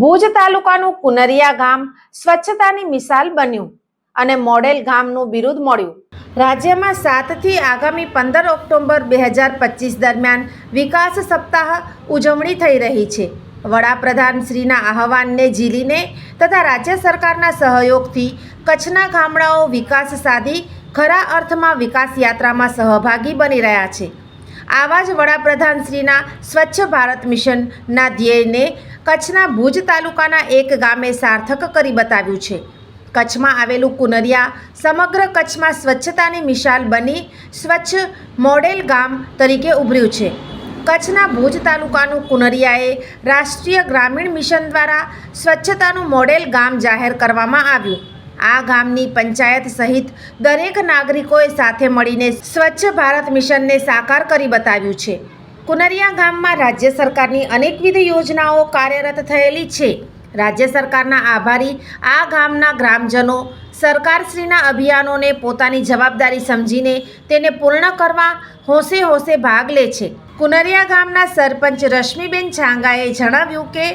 ભુજ તાલુકાનું કુનરિયા ગામ સ્વચ્છતાની મિસાલ બન્યું અને મોડેલ ગામનું બિરુદ મળ્યું. રાજ્યમાં સાતથી આગામી પંદર ઓક્ટોબર બે હજાર પચીસ દરમિયાન વિકાસ સપ્તાહ ઉજવણી થઈ રહી છે. વડાપ્રધાન શ્રીના આહવાનને ઝીલીને તથા રાજ્ય સરકારના સહયોગથી કચ્છના ગામડાઓ વિકાસ સાધી ખરા અર્થમાં વિકાસ યાત્રામાં સહભાગી બની રહ્યા છે. આવા જ વડાપ્રધાન શ્રીના સ્વચ્છ ભારત મિશનના ધ્યેયને કચ્છના ભુજ તાલુકાના એક ગામે સાર્થક કરી બતાવ્યું છે. કચ્છમાં આવેલું કુનરિયા સમગ્ર કચ્છમાં સ્વચ્છતાની મિશાલ બની સ્વચ્છ મોડેલ ગામ તરીકે ઉભર્યું છે. કચ્છના ભુજ તાલુકાનું કુનરિયાએ રાષ્ટ્રીય ગ્રામીણ મિશન દ્વારા સ્વચ્છતાનું મોડેલ ગામ જાહેર કરવામાં આવ્યું. આ ગામની પંચાયત સહિત દરેક નાગરિકોએ સાથે મળીને સ્વચ્છ ભારત મિશનને સાકાર કરી બતાવ્યું છે. કુનરિયા ગામમાં રાજ્ય સરકારની અનેકવિધ યોજનાઓ કાર્યરત થયેલી છે. રાજ્ય સરકારના આભારી આ ગામના ગ્રામજનો સરકારશ્રીના અભિયાનોને પોતાની જવાબદારી સમજીને તેને પૂર્ણ કરવા હોંશે હોંશે ભાગ લે છે. કુનરિયા ગામના સરપંચ રશ્મિબેન છાંગાએ જણાવ્યું કે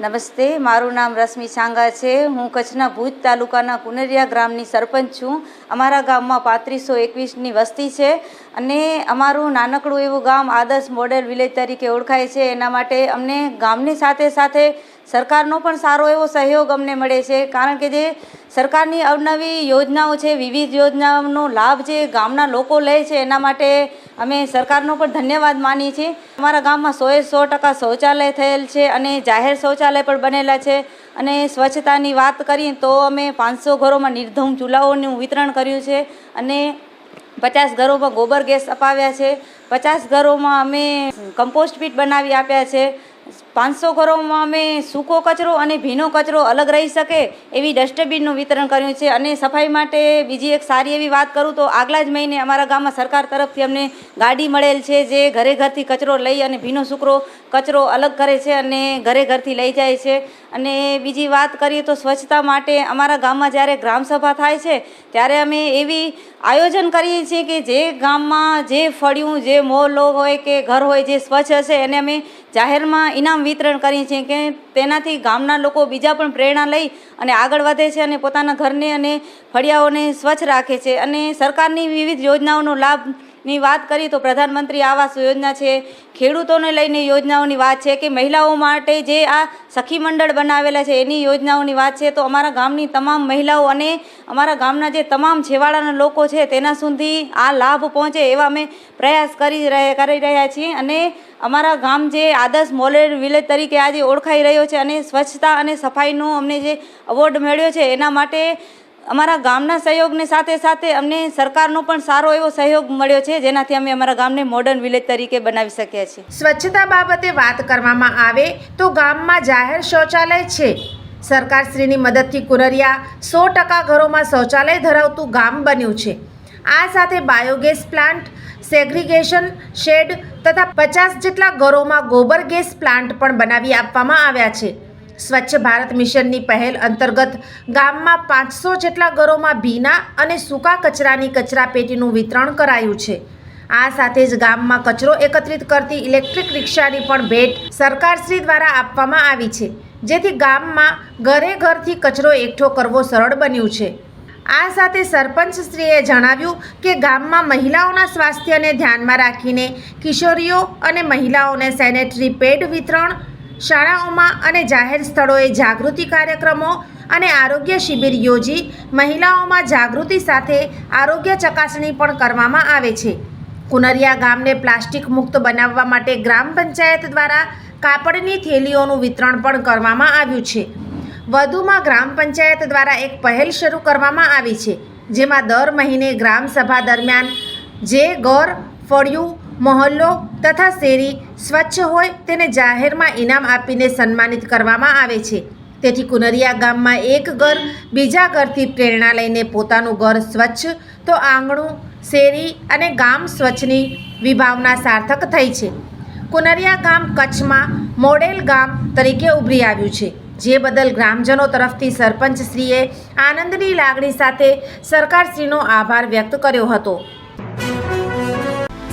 નમસ્તે, મારું નામ રશ્મિ છાંગા છે. હું કચ્છના ભુજ તાલુકાના કુનરિયા ગ્રામની સરપંચ છું. અમારા ગામમાં પાંત્રીસો એકવીસની વસ્તી છે અને અમારું નાનકડું એવું ગામ આદર્શ મોડેલ વિલેજ તરીકે ઓળખાય છે. એના માટે અમને ગામની સાથે સાથે સરકારનો પણ સારો એવો સહયોગ અમને મળે છે. કારણ કે જે સરકારની અવનવી યોજનાઓ છે, વિવિધ યોજનાઓનો લાભ જે ગામના લોકો લે છે, એના માટે અમે સરકારનો પણ ધન્યવાદ માનીએ છીએ. અમારા ગામમાં સોએ સો ટકા શૌચાલય થયેલ છે અને જાહેર શૌચાલય પણ બનેલા છે. અને સ્વચ્છતાની વાત કરીએ તો અમે પાંચસો ઘરોમાં નિર્ધમ ચૂલાઓનું વિતરણ કર્યું છે અને પચાસ ઘરોમાં ગોબર ગેસ અપાવ્યા છે. પચાસ ઘરોમાં અમે કમ્પોસ્ટ પીટ બનાવી આપ્યા છે. પાંચસો ઘરોમાં અમે સૂકો કચરો અને ભીનો કચરો અલગ રહી શકે એવી ડસ્ટબિનનું વિતરણ કર્યું છે. અને સફાઈ માટે બીજી એક સારી એવી વાત કરું તો આગલા જ મહિને અમારા ગામમાં સરકાર તરફથી અમને ગાડી મળેલ છે જે ઘરે ઘરથી કચરો લઈ અને ભીનો સૂકરો કચરો અલગ કરે છે અને ઘરે ઘરથી લઈ જાય છે. અને બીજી વાત કરીએ તો સ્વચ્છતા માટે અમારા ગામમાં જ્યારે ગ્રામસભા થાય છે, ત્યારે અમે એવી આયોજન કરીએ છીએ કે જે ગામમાં જે ફળિયું, જે મોહલ્લો હોય કે ઘર હોય જે સ્વચ્છ હશે, એને અમે જાહેરમાં ઇનામ વિતરણ કરીએ છીએ કે તેનાથી ગામના લોકો બીજા પણ પ્રેરણા લઈ અને આગળ વધે છે અને પોતાના ઘરને અને ફળિયાઓને સ્વચ્છ રાખે છે. અને સરકારની વિવિધ યોજનાઓનો લાભ ની વાત કરીએ તો પ્રધાનમંત્રી આવાસ યોજના છે. ખેડૂતોને લઈને યોજનાઓની વાત છે કે મહિલાઓ માટે જે આ સખી મંડળ બનાવેલા છે, એની યોજનાઓની વાત છે. તો અમારા ગામની તમામ મહિલાઓ અને અમારા ગામના જે તમામ છેવાડાના લોકો છે, તેના સુધી આ લાભ પહોંચે એવા અમે પ્રયાસ કરી કરી રહ્યા છીએ. અને અમારા ગામ જે આદર્શ મોલેર વિલેજ તરીકે આજે ઓળખાઈ રહ્યો છે અને સ્વચ્છતા અને સફાઈનો અમને જે અવોર્ડ મળ્યો છે, એના માટે અમારા ગામના સહયોગની સાથે સાથે અમને સરકારનો પણ સારો એવો સહયોગ મળ્યો છે, જેનાથી અમે અમારા ગામને મોડર્ન વિલેજ તરીકે બનાવી શક્યા છીએ. સ્વચ્છતા બાબતે વાત કરવામાં આવે તો ગામમાં જાહેર શૌચાલય છે. સરકારશ્રીની મદદથી કુનરિયા સો ટકા ઘરોમાં શૌચાલય ધરાવતું ગામ બન્યું છે. આ સાથે બાયોગેસ પ્લાન્ટ, સેગ્રીગેશન શેડ તથા પચાસ જેટલા ઘરોમાં ગોબર ગેસ પ્લાન્ટ પણ બનાવી આપવામાં આવ્યા છે. સ્વચ્છ ભારત મિશનની પહેલ અંતર્ગત ગામમાં પાંચસો જેટલા ઘરોમાં ભીના અને સૂકા કચરાની કચરા પેટીનું વિતરણ કરાયું છે. આ સાથે જ ગામમાં કચરો એકત્રિત કરતી ઇલેક્ટ્રિક રિક્ષાની પણ ભેટ સરકારશ્રી દ્વારા આપવામાં આવી છે, જેથી ગામમાં ઘરે ઘરથી કચરો એકઠો કરવો સરળ બન્યું છે. આ સાથે સરપંચશ્રીએ જણાવ્યું કે ગામમાં મહિલાઓના સ્વાસ્થ્યને ધ્યાનમાં રાખીને કિશોરીઓ અને મહિલાઓને સેનેટરી પેડ વિતરણ શાળાઓમાં અને જાહેર સ્થળોએ જાગૃતિ કાર્યક્રમો અને આરોગ્ય શિબિર યોજી મહિલાઓમાં જાગૃતિ સાથે આરોગ્ય ચકાસણી પણ કરવામાં આવે છે. કુનરિયા ગામને પ્લાસ્ટિક મુક્ત બનાવવા માટે ગ્રામ પંચાયત દ્વારા કાપડની થેલીઓનું વિતરણ પણ કરવામાં આવ્યું છે. વધુમાં ગ્રામ પંચાયત દ્વારા એક પહેલ શરૂ કરવામાં આવી છે, જેમાં દર મહિને ગ્રામ સભા દરમિયાન જે ઘર, ફળિયું મહોલ્લો તથા શેરી સ્વચ્છ હોય તેને જાહેરમાં ઇનામ આપીને સન્માનિત કરવામાં આવે છે. તેથી કુનરિયા ગામમાં એક ઘર, બીજા ઘરથી પ્રેરણા લઈને પોતાનું ઘર સ્વચ્છ, તો આંગણું, શેરી અને ગામ સ્વચ્છની વિભાવના સાર્થક થઈ છે. કુનરિયા ગામ કચ્છમાં મોડેલ ગામ તરીકે ઉભરી આવ્યું છે, જે બદલ ગ્રામજનો તરફથી સરપંચશ્રીએ આનંદની લાગણી સાથે સરકારશ્રીનો આભાર વ્યક્ત કર્યો હતો.